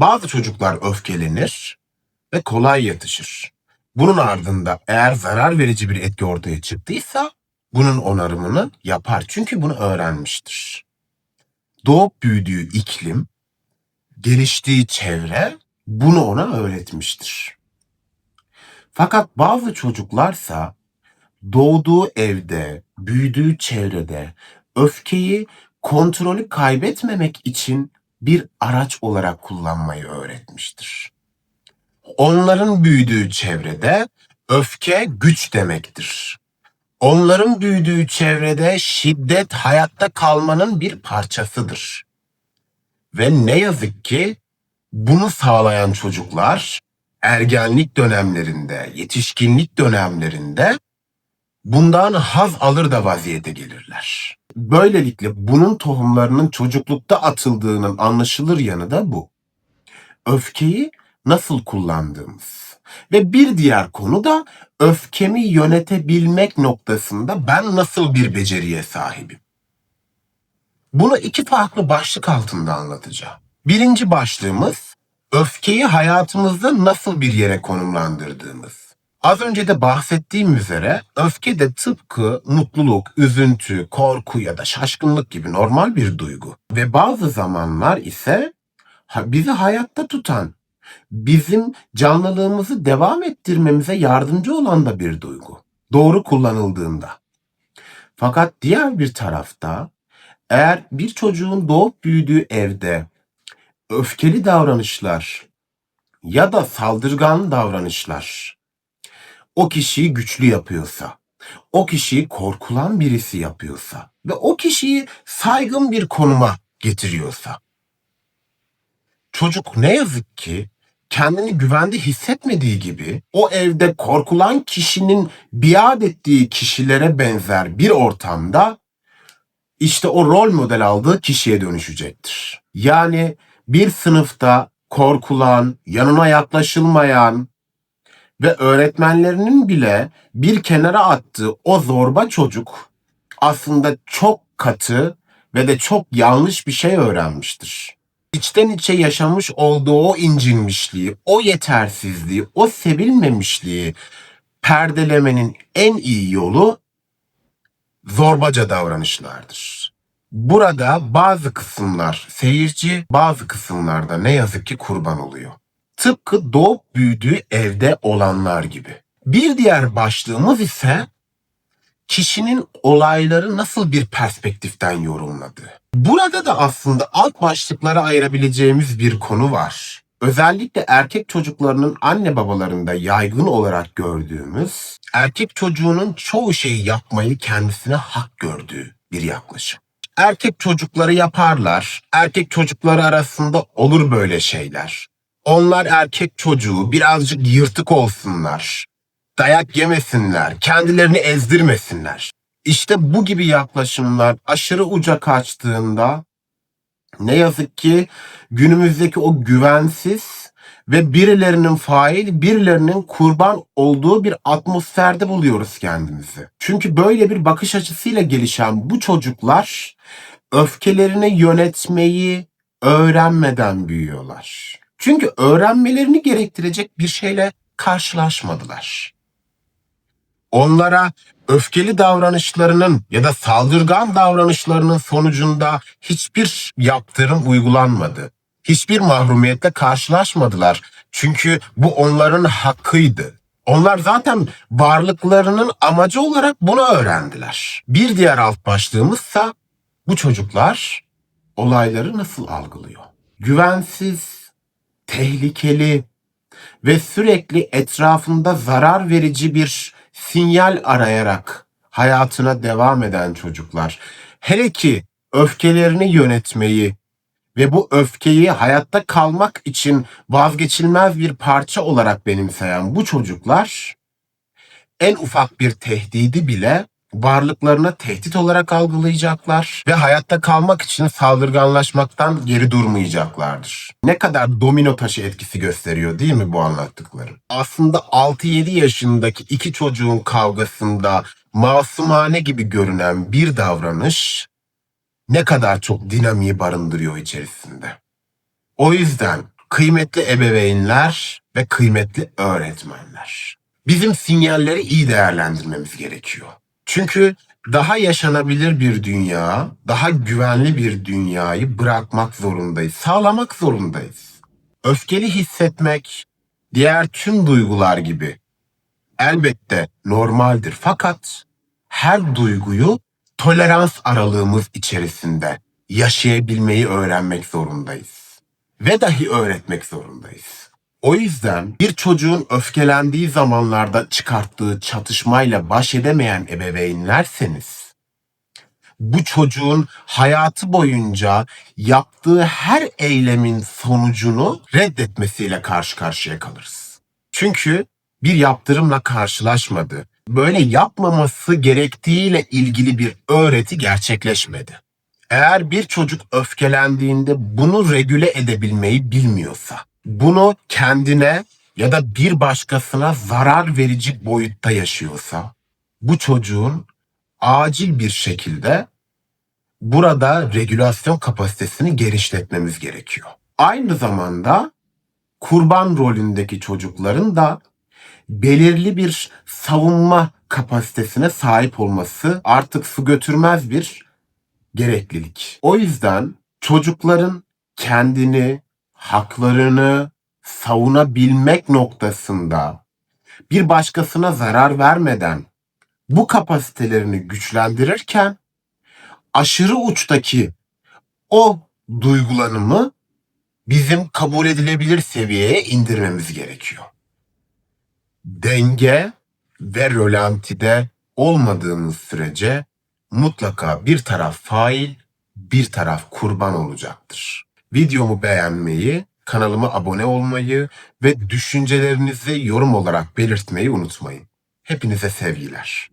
Bazı çocuklar öfkelenir ve kolay yatışır. Bunun ardında eğer zarar verici bir etki ortaya çıktıysa bunun onarımını yapar. Çünkü bunu öğrenmiştir. Doğup büyüdüğü iklim, geliştiği çevre bunu ona öğretmiştir. Fakat bazı çocuklarsa doğduğu evde, büyüdüğü çevrede öfkeyi kontrolü kaybetmemek için bir araç olarak kullanmayı öğretmiştir. Onların büyüdüğü çevrede öfke güç demektir. Onların büyüdüğü çevrede şiddet hayatta kalmanın bir parçasıdır. Ve ne yazık ki bunu sağlayan çocuklar ergenlik dönemlerinde, yetişkinlik dönemlerinde bundan haz alır da vaziyete gelirler. Böylelikle bunun tohumlarının çocuklukta atıldığının anlaşılır yanı da bu. Öfkeyi nasıl kullandığımız. Ve bir diğer konu da öfkemi yönetebilmek noktasında ben nasıl bir beceriye sahibim. Bunu iki farklı başlık altında anlatacağım. Birinci başlığımız öfkeyi hayatımızda nasıl bir yere konumlandırdığımız. Az önce de bahsettiğim üzere öfke de tıpkı mutluluk, üzüntü, korku ya da şaşkınlık gibi normal bir duygu. Ve bazı zamanlar ise bizi hayatta tutan, bizim canlılığımızı devam ettirmemize yardımcı olan da bir duygu. Doğru kullanıldığında. Fakat diğer bir tarafta eğer bir çocuğun doğup büyüdüğü evde öfkeli davranışlar ya da saldırgan davranışlar o kişiyi güçlü yapıyorsa, o kişiyi korkulan birisi yapıyorsa ve o kişiyi saygın bir konuma getiriyorsa çocuk ne yazık ki kendini güvende hissetmediği gibi o evde korkulan kişinin biat ettiği kişilere benzer bir ortamda işte o rol model aldığı kişiye dönüşecektir. Yani bir sınıfta korkulan, yanına yaklaşılmayan ve öğretmenlerinin bile bir kenara attığı o zorba çocuk aslında çok katı ve de çok yanlış bir şey öğrenmiştir. İçten içe yaşamış olduğu o incinmişliği, o yetersizliği, o sevilmemişliği perdelemenin en iyi yolu zorbaca davranışlardır. Burada bazı kısımlar seyirci, bazı kısımlarda ne yazık ki kurban oluyor. Tıpkı doğup büyüdüğü evde olanlar gibi. Bir diğer başlığımız ise kişinin olayları nasıl bir perspektiften yorumladığı. Burada da aslında alt başlıklara ayırabileceğimiz bir konu var. Özellikle erkek çocuklarının anne babalarında yaygın olarak gördüğümüz erkek çocuğunun çoğu şeyi yapmayı kendisine hak gördüğü bir yaklaşım. Erkek çocukları yaparlar. Erkek çocukları arasında olur böyle şeyler. Onlar erkek çocuğu birazcık yırtık olsunlar. Dayak yemesinler, kendilerini ezdirmesinler. İşte bu gibi yaklaşımlar aşırı uca kaçtığında ne yazık ki günümüzdeki o güvensiz ve birilerinin fail, birilerinin kurban olduğu bir atmosferde buluyoruz kendimizi. Çünkü böyle bir bakış açısıyla gelişen bu çocuklar öfkelerini yönetmeyi öğrenmeden büyüyorlar. Çünkü öğrenmelerini gerektirecek bir şeyle karşılaşmadılar. Onlara öfkeli davranışlarının ya da saldırgan davranışlarının sonucunda hiçbir yaptırım uygulanmadı. Hiçbir mahrumiyetle karşılaşmadılar. Çünkü bu onların hakkıydı. Onlar zaten varlıklarının amacı olarak bunu öğrendiler. Bir diğer alt başlığımızsa bu çocuklar olayları nasıl algılıyor? Güvensiz, tehlikeli ve sürekli etrafında zarar verici bir sinyal arayarak hayatına devam eden çocuklar. Hele ki öfkelerini yönetmeyi ve bu öfkeyi hayatta kalmak için vazgeçilmez bir parça olarak benimseyen bu çocuklar en ufak bir tehdidi bile varlıklarına tehdit olarak algılayacaklar ve hayatta kalmak için saldırganlaşmaktan geri durmayacaklardır. Ne kadar domino taşı etkisi gösteriyor değil mi bu anlattıklarım? Aslında 6-7 yaşındaki iki çocuğun kavgasında masumane gibi görünen bir davranış ne kadar çok dinamiği barındırıyor içerisinde. O yüzden Kıymetli ebeveynler ve kıymetli öğretmenler. Bizim sinyalleri iyi değerlendirmemiz gerekiyor. Çünkü daha yaşanabilir bir dünya, daha güvenli bir dünyayı bırakmak zorundayız, sağlamak zorundayız. Öfkeli hissetmek diğer tüm duygular gibi elbette normaldir fakat her duyguyu tolerans aralığımız içerisinde yaşayabilmeyi öğrenmek zorundayız. Ve dahi öğretmek zorundayız. O yüzden bir çocuğun öfkelendiği zamanlarda çıkarttığı çatışmayla baş edemeyen ebeveynlerseniz, bu çocuğun hayatı boyunca yaptığı her eylemin sonucunu reddetmesiyle karşı karşıya kalırız. Çünkü bir yaptırımla karşılaşmadı. Böyle yapmaması gerektiğiyle ilgili bir öğreti gerçekleşmedi. Eğer bir çocuk öfkelendiğinde bunu regüle edebilmeyi bilmiyorsa, bunu kendine ya da bir başkasına zarar verici boyutta yaşıyorsa, bu çocuğun acil bir şekilde burada regülasyon kapasitesini genişletmemiz gerekiyor. Aynı zamanda kurban rolündeki çocukların da belirli bir savunma kapasitesine sahip olması artık su götürmez bir gereklilik. O yüzden çocukların kendini, haklarını savunabilmek noktasında bir başkasına zarar vermeden bu kapasitelerini güçlendirirken aşırı uçtaki o duygulanımı bizim kabul edilebilir seviyeye indirmemiz gerekiyor. Denge ve rölantide olmadığınız sürece mutlaka bir taraf fail, bir taraf kurban olacaktır. Videomu beğenmeyi, kanalıma abone olmayı ve düşüncelerinizi yorum olarak belirtmeyi unutmayın. Hepinize sevgiler.